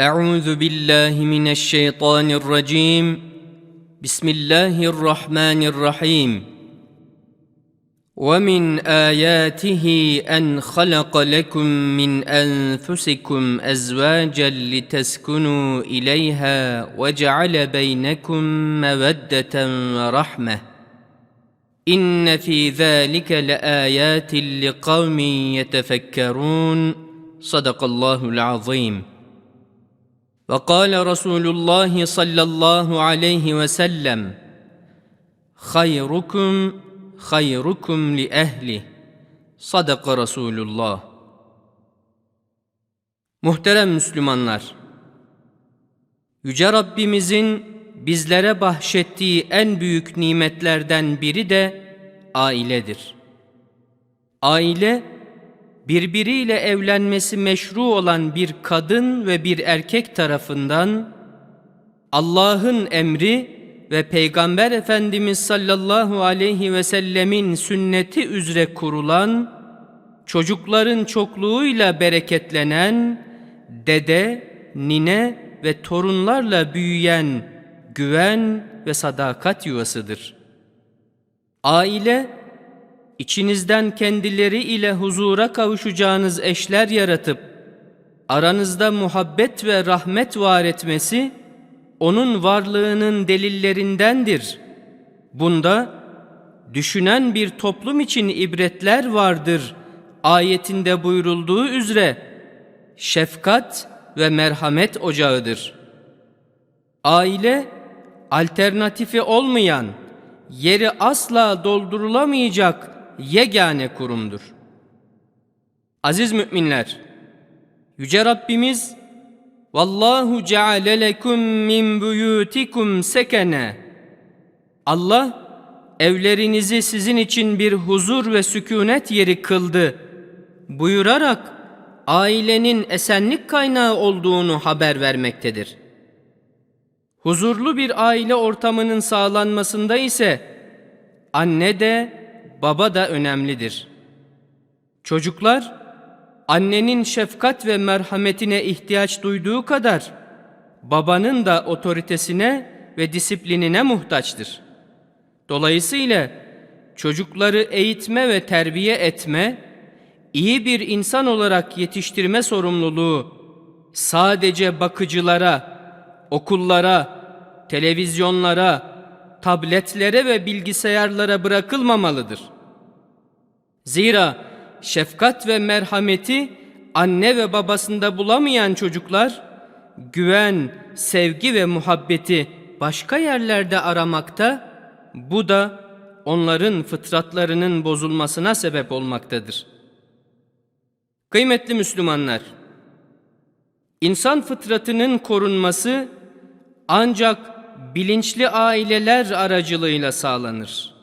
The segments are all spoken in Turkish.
أعوذ بالله من الشيطان الرجيم. بسم الله الرحمن الرحيم. ومن آياته أن خلق لكم من أنفسكم أزواجا لتسكنوا إليها وجعل بينكم مودة ورحمة. إن في ذلك لآيات لقوم يتفكرون. صدق الله العظيم. وقال رسول الله صلى الله عليه وسلم خيركم خيركم لأهله صدق Resulullah Muhterem Müslümanlar Yüce Rabbimizin bizlere bahşettiği en büyük nimetlerden biri de ailedir. Aile birbiriyle evlenmesi meşru olan bir kadın ve bir erkek tarafından Allah'ın emri ve Peygamber Efendimiz sallallahu aleyhi ve sellemin sünneti üzere kurulan, çocukların çokluğuyla bereketlenen, dede, nine ve torunlarla büyüyen güven ve sadakat yuvasıdır. Aile, içinizden kendileri ile huzura kavuşacağınız eşler yaratıp, aranızda muhabbet ve rahmet var etmesi, onun varlığının delillerindendir. Bunda, düşünen bir toplum için ibretler vardır. Ayetinde buyurulduğu üzere, şefkat ve merhamet ocağıdır. Aile, alternatifi olmayan, yeri asla doldurulamayacak yegane kurumdur. Aziz müminler, Yüce Rabbimiz, Vallahu ceale lekum min buyutikum sekene. Allah, evlerinizi sizin için bir huzur ve sükunet yeri kıldı buyurarak ailenin esenlik kaynağı olduğunu haber vermektedir. Huzurlu bir aile ortamının sağlanmasında ise anne de baba da önemlidir. Çocuklar annenin şefkat ve merhametine ihtiyaç duyduğu kadar babanın da otoritesine ve disiplinine muhtaçtır. Dolayısıyla çocukları eğitme ve terbiye etme, iyi bir insan olarak yetiştirme sorumluluğu sadece bakıcılara, okullara, televizyonlara, tabletlere ve bilgisayarlara bırakılmamalıdır. Zira şefkat ve merhameti anne ve babasında bulamayan çocuklar güven, sevgi ve muhabbeti başka yerlerde aramakta, bu da onların fıtratlarının bozulmasına sebep olmaktadır. Kıymetli Müslümanlar, insan fıtratının korunması ancak bilinçli aileler aracılığıyla sağlanır.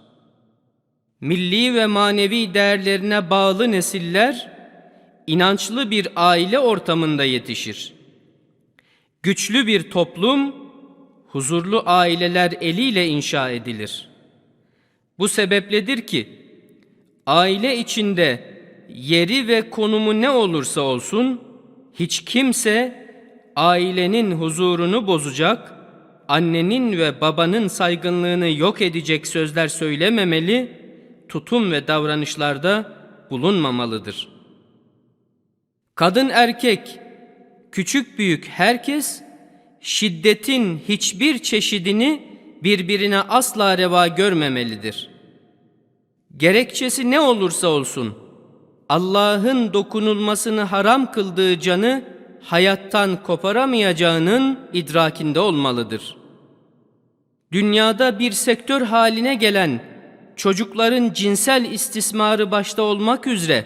Milli ve manevi değerlerine bağlı nesiller inançlı bir aile ortamında yetişir. Güçlü bir toplum huzurlu aileler eliyle inşa edilir. Bu sebepledir ki aile içinde yeri ve konumu ne olursa olsun hiç kimse ailenin huzurunu bozacak, annenin ve babanın saygınlığını yok edecek sözler söylememeli, tutum ve davranışlarda bulunmamalıdır. Kadın erkek, küçük büyük herkes şiddetin hiçbir çeşidini birbirine asla reva görmemelidir. Gerekçesi ne olursa olsun Allah'ın dokunulmasını haram kıldığı canı hayattan koparamayacağının idrakinde olmalıdır. Dünyada bir sektör haline gelen çocukların cinsel istismarı başta olmak üzere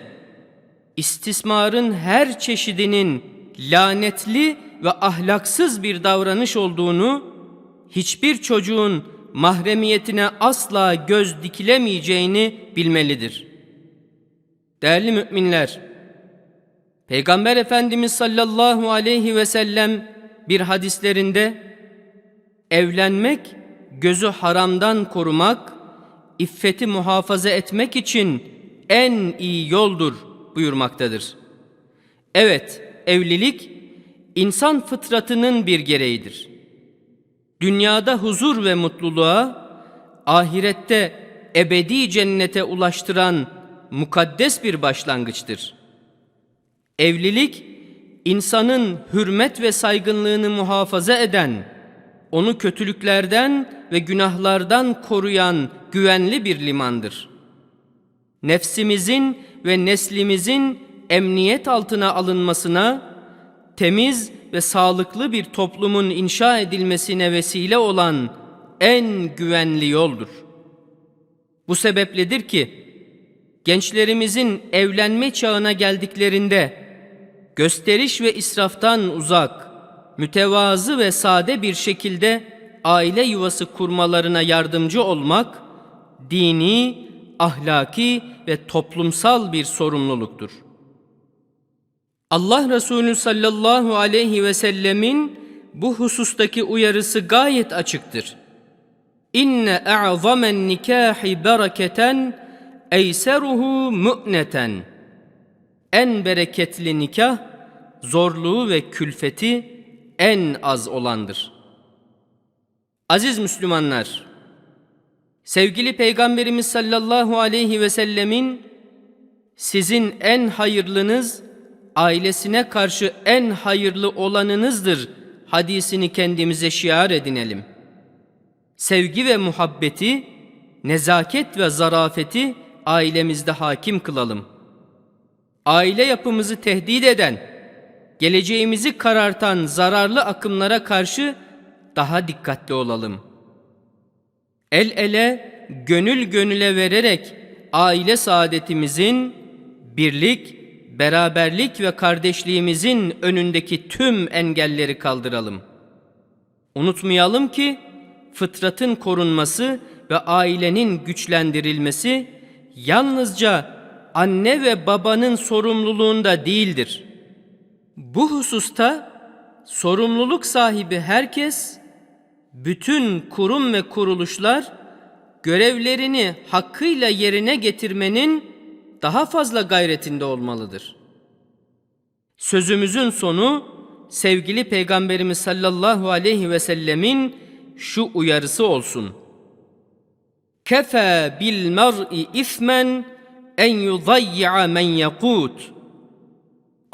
istismarın her çeşidinin lanetli ve ahlaksız bir davranış olduğunu hiçbir çocuğun mahremiyetine asla göz dikilemeyeceğini bilmelidir. Değerli müminler, Peygamber Efendimiz sallallahu aleyhi ve sellem bir hadislerinde evlenmek gözü haramdan korumak, iffeti muhafaza etmek için en iyi yoldur buyurmaktadır. Evet, evlilik insan fıtratının bir gereğidir. Dünyada huzur ve mutluluğa, ahirette ebedi cennete ulaştıran mukaddes bir başlangıçtır. Evlilik, insanın hürmet ve saygınlığını muhafaza eden, onu kötülüklerden ve günahlardan koruyan güvenli bir limandır. Nefsimizin ve neslimizin emniyet altına alınmasına, temiz ve sağlıklı bir toplumun inşa edilmesine vesile olan en güvenli yoldur. Bu sebepledir ki gençlerimizin evlenme çağına geldiklerinde gösteriş ve israftan uzak, mütevazı ve sade bir şekilde aile yuvası kurmalarına yardımcı olmak dini, ahlaki ve toplumsal bir sorumluluktur. Allah Resulü sallallahu aleyhi ve sellemin bu husustaki uyarısı gayet açıktır. İnne a'zamen nikahi bereketen eyseruhu mu'neten. En bereketli nikah zorluğu ve külfeti en az olandır. Aziz Müslümanlar, sevgili Peygamberimiz sallallahu aleyhi ve sellemin sizin en hayırlınız ailesine karşı en hayırlı olanınızdır hadisini kendimize şiar edinelim. Sevgi ve muhabbeti, nezaket ve zarafeti ailemizde hakim kılalım. Aile yapımızı tehdit eden, geleceğimizi karartan zararlı akımlara karşı daha dikkatli olalım. El ele, gönül gönüle vererek aile saadetimizin birlik, beraberlik ve kardeşliğimizin önündeki tüm engelleri kaldıralım. Unutmayalım ki fıtratın korunması ve ailenin güçlendirilmesi yalnızca anne ve babanın sorumluluğunda değildir. Bu hususta sorumluluk sahibi herkes, bütün kurum ve kuruluşlar görevlerini hakkıyla yerine getirmenin daha fazla gayretinde olmalıdır. Sözümüzün sonu sevgili Peygamberimiz sallallahu aleyhi ve sellemin şu uyarısı olsun. Kefe bil mer'i ismen en yudayya men yakut.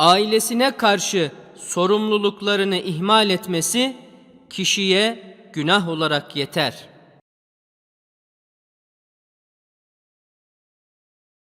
Ailesine karşı sorumluluklarını ihmal etmesi kişiye günah olarak yeter.''